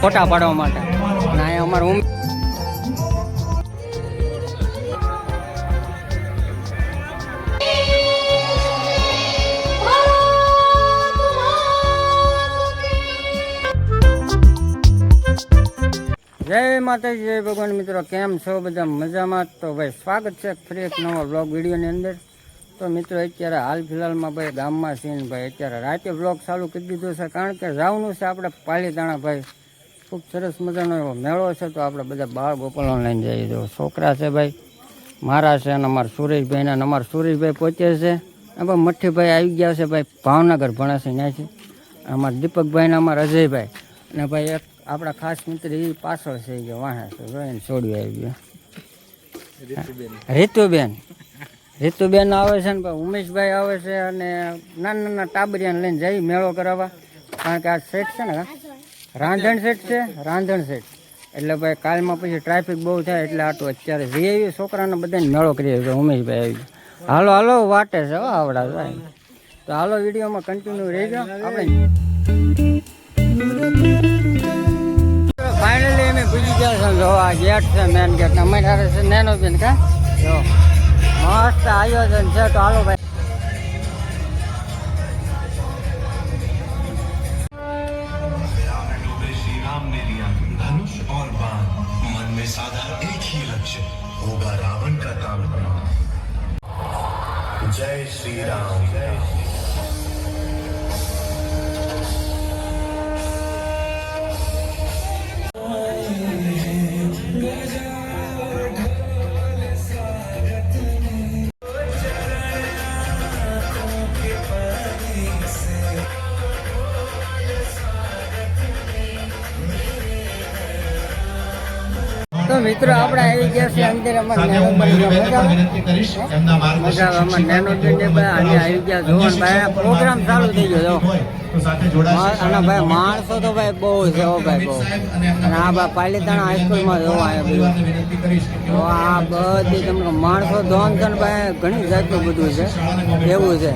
ફોટા પાડવા માટે. ના અમારે ઉમ જય માતાજી, જય ભગવાન. મિત્રો, કેમ છો? બધા મજામાં? તો ભાઈ સ્વાગત છે. ફરી એક નવા બ્લોગ વિડીયોની અંદર. તો મિત્રો અત્યારે હાલ ફિલહાલમાં ભાઈ ગામમાં છીએ ભાઈ અત્યારે રાતે બ્લોગ ચાલુ કરી દીધો છે કારણ કે જવાનું છે આપણે પાલીતાણા ભાઈ. ખૂબ સરસ મજાનો એવો મેળો છે તો આપણે બધા બાળ ગોપાલો લઈને જઈએ જો છોકરા છે ભાઈ મારા છે અને અમારા સુરેશભાઈના અને અમારા સુરેશભાઈ પહોંચે છે. અને ભાઈ મઠ્ઠીભાઈ આવી ગયા છે ભાઈ ભાવનગર ભણે છે ત્યાંથી. અમારા દીપકભાઈ ને અમારા અજયભાઈ. અને ભાઈ એક આપણા ખાસ મિત્ર એ પાછળ છે એ વાહે છે જોઈને છોડ્યું આવી ગયો. રીતુબેન. રીતુબેન આવે છે ને ભાઈ ઉમેશભાઈ આવે છે અને નાના નાના ટાબરિયાને લઈને જઈ મેળો કરાવવા. કારણ કે આ સેટ છે ને રાંધણ સેટ છે? રાંધણ સેટ એટલે ભાઈ કાલમાં પછી ટ્રાફિક બહુ થાય એટલે આટલું અત્યારે જઈ આવી છોકરાને બધાને મેળો કરી આવ્યો ઉમેશભાઈ આવી હાલો હાલો, વાટે છે આવડા ભાઈ તો હાલો, વિડીયોમાં કન્ટિન્યુ રહી ગયો. આપણે ફાઇનલી અમે પૂજી ગયા છે જો આ ગેટ છે મેન ગેટ અમારી છે નેનો બેન કા? જો. મસ્ત આયોજન છે તો હાલો ભાઈ राम में डूबे श्री राम ने लिया धनुष और बाण मन में साधा एक ही लक्ष्य होगा रावण का काम जय श्री राम जय તો મિત્રો આપણે આવી ગયા છે અંદર અમારે નેનો આવે? ગયા જોવાનું ભાઈ પ્રોગ્રામ ચાલુ થઈ ગયો અને ભાઈ માણસો તો ભાઈ બહુ છે ઓ ભાઈ બહુ. અને આ ભાઈ પાલીતાણા હાઈસ્કૂલમાં જોવા આવ્યા આ બધી તમને માણસો ધોન છે ભાઈ ઘણી જાતનું બધું છે. એવું છે.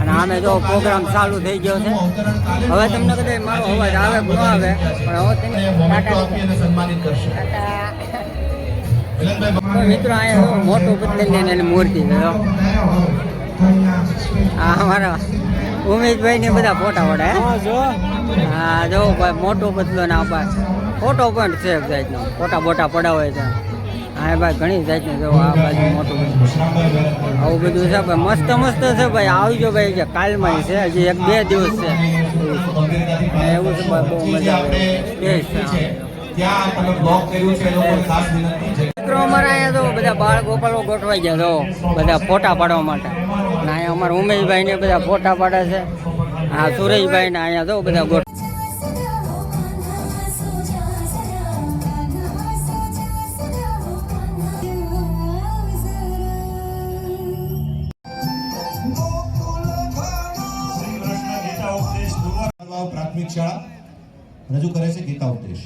અને આમે જો પ્રોગ્રામ ચાલુ થઈ ગયો છે. હવે તમને કદાચ મારો અવાજ આવે ન આવે પણ હવે તમે ટાટા. મિત્રો અહીંયા મોટું મોટું લઈને એની મૂર્તિ છે જો. આ અમારા ઉમેશભાઈ ને બધા ફોટા વડે હા? જો. ભાઈ મોટો પતલો ના ભાઈ. ફોટો પણ છે એક જાતનો. ફોટા બોટા પડાવે છે. હા ભાઈ ઘણી જાતની જો આ બાજુ મોટું આવું બધું છે ભાઈ મસ્ત મસ્ત છે ભાઈ. આવજો ભાઈ કે કાલમાં છે. હજી એક બે દિવસ છે. એવું છે ભાઈ બહુ મજા આવે. એ છે? અહીંયા તો બધા બાળ ગોઠવાઈ ગયા તો બધા ફોટા પાડવા માટે. અને અહીંયા અમારા બધા ફોટા પાડે છે. હા સુરેશભાઈ ને અહીંયા તો બધા ગોઠ પ્રાથમિક શાળા રજૂ કરે છે ગીતા ઉપદેશ.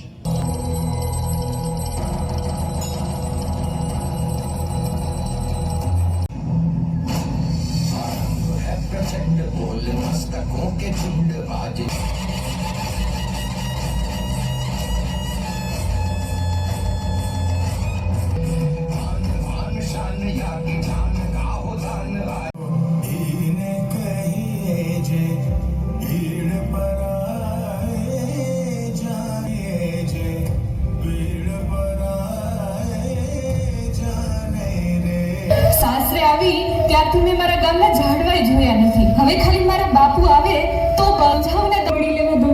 આવી ત્યારથી મેં મારા ગામના ઝાડવાય જોયા નથી. હવે ખાલી મારા બાપુ આવે તો બાંધાવને દોડી લેવા દો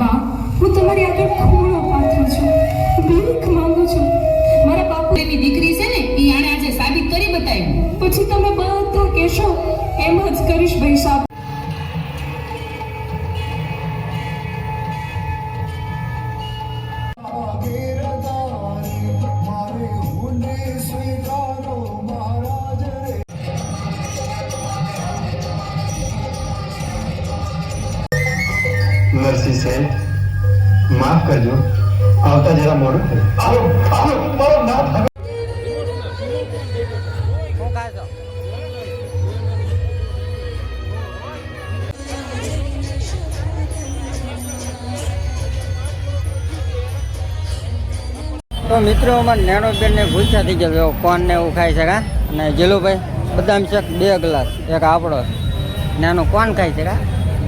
બા હું તમારી આગળ ખૂણો પાથરું છું. ભીખ માંગુ છું. મારા બાપુ એની દીકરી છે ને એ આણે આજે સાબિત કરી બતાવ્યું પછી તમે બધા કહેશો એમ જ કરીશ ભાઈ સાહેબ. છે માફ કરજો. આવતા જરા મોડું આવો આવો, મારો નામ તો મિત્રો, અમારે નેણોબેનને ભૂલતા થઈ ગયો. કોનને એવું ખાઈ શકા અને જીલુભાઈ બદામ શેક બે ગ્લાસ, એક આપણો નાનો ખાય છે, કા?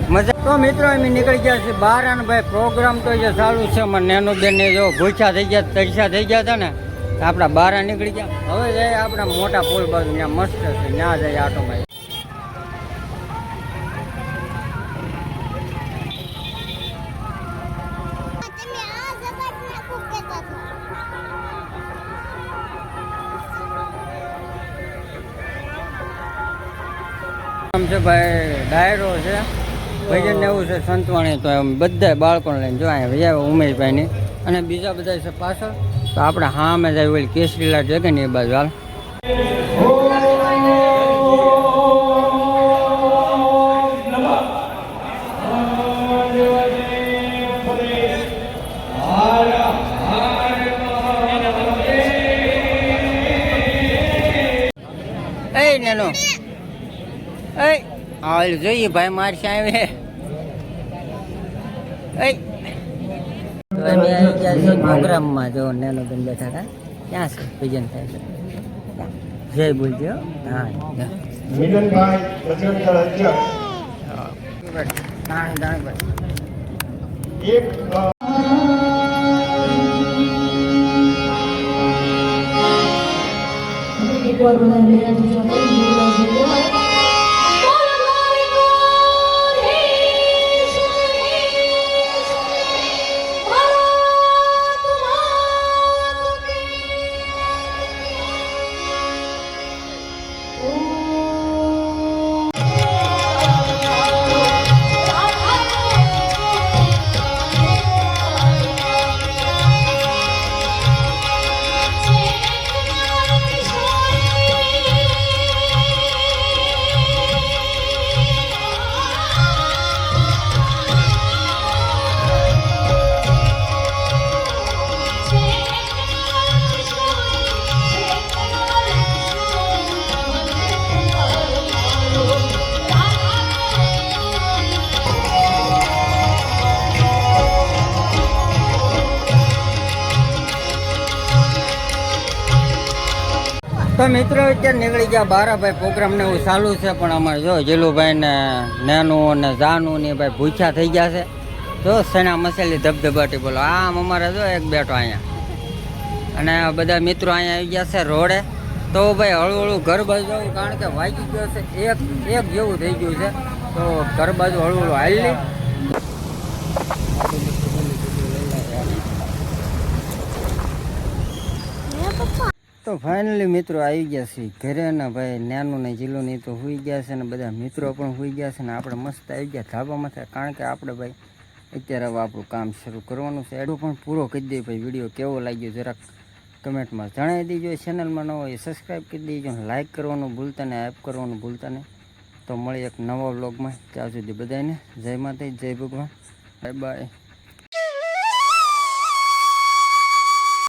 મજા તો મિત્રો, અમે નીકળી ગયા છે બહાર અને ભાઈ પ્રોગ્રામ તો જે ચાલુ છે, અમારે નેનો બેન ને જો ભૂછા થઈ ગયા, તરસ્યા થઈ ગયા હતા ને આપણા બહાર નીકળી ગયા. હવે જઈએ આપણા મોટા પુલ બાજુ, ત્યાં મસ્ત છે, ત્યાં જઈએ આટોમાં છે ભાઈ, ડાયરો છે. ભજન એવું છે, સંતવાણી તો એમ બધા બાળકોને લઈને જો અહીંયા વૈયા ઉમેશભાઈની. અને બીજા બધા છે પાછળ, તો આપણે હામે જાય ઓલી કેસરી લાટ કે ને એ બાજુ હાલ. એ નેનો. એ, હાલ જોઈએ ભાઈ મારશે આવે તો અમે આવી ગયા છીએ પ્રોગ્રામમાં જો નેનો બેન બેઠા હતા. ક્યાં છે? ભજન થાય છે. જય બોલજો. હો. હા. જય. મિલનભાઈ પ્રચંડ તો મિત્રો અત્યારે નીકળી ગયા બારાભાઈ પ્રોગ્રામ ને એવું ચાલુ છે, પણ અમારે જો જીલુભાઈ ને નેનું ને જાનું ને ભાઈ ભૂખ્યા થઈ ગયા છે. જો સેના મસેલી ધબધબાટી બોલો. આમ અમારે જો એક બેઠો અહીંયા. અને બધા મિત્રો અહીંયા આવી ગયા છે રોડે. તો ભાઈ હળવું હળવું ઘર બાજુ કારણ કે વાગી ગયો છે. એક એક જેવું થઈ ગયું છે. તો ઘર બાજુ હળવું હળવું હાલી તો ફાઇનલી મિત્રો આવી ગયા છે ઘરે ને ભાઈ નાનું ને જીલું નહીં તો હોઈ ગયા છે ને બધા મિત્રો પણ સુઈ ગયા છે ને આપણે મસ્ત આવી ગયા ધાબામાં થાય કારણ કે આપણે ભાઈ અત્યારે હવે આપણું કામ શરૂ કરવાનું છે. એડો પણ પૂરો કરી દઈએ ભાઈ વીડિયો કેવો લાગ્યો જરાક કમેન્ટમાં જણાવી દેજો. ચેનલમાં ન હોય સબસ્ક્રાઈબ કરી દેજો લાઇક કરવાનું ભૂલતા ને એપ કરવાનું ભૂલતા ને તો મળી એક નવા વ્લોગમાં ત્યાં સુધી બધાને જય માતા જય ભગવાન. Bye bye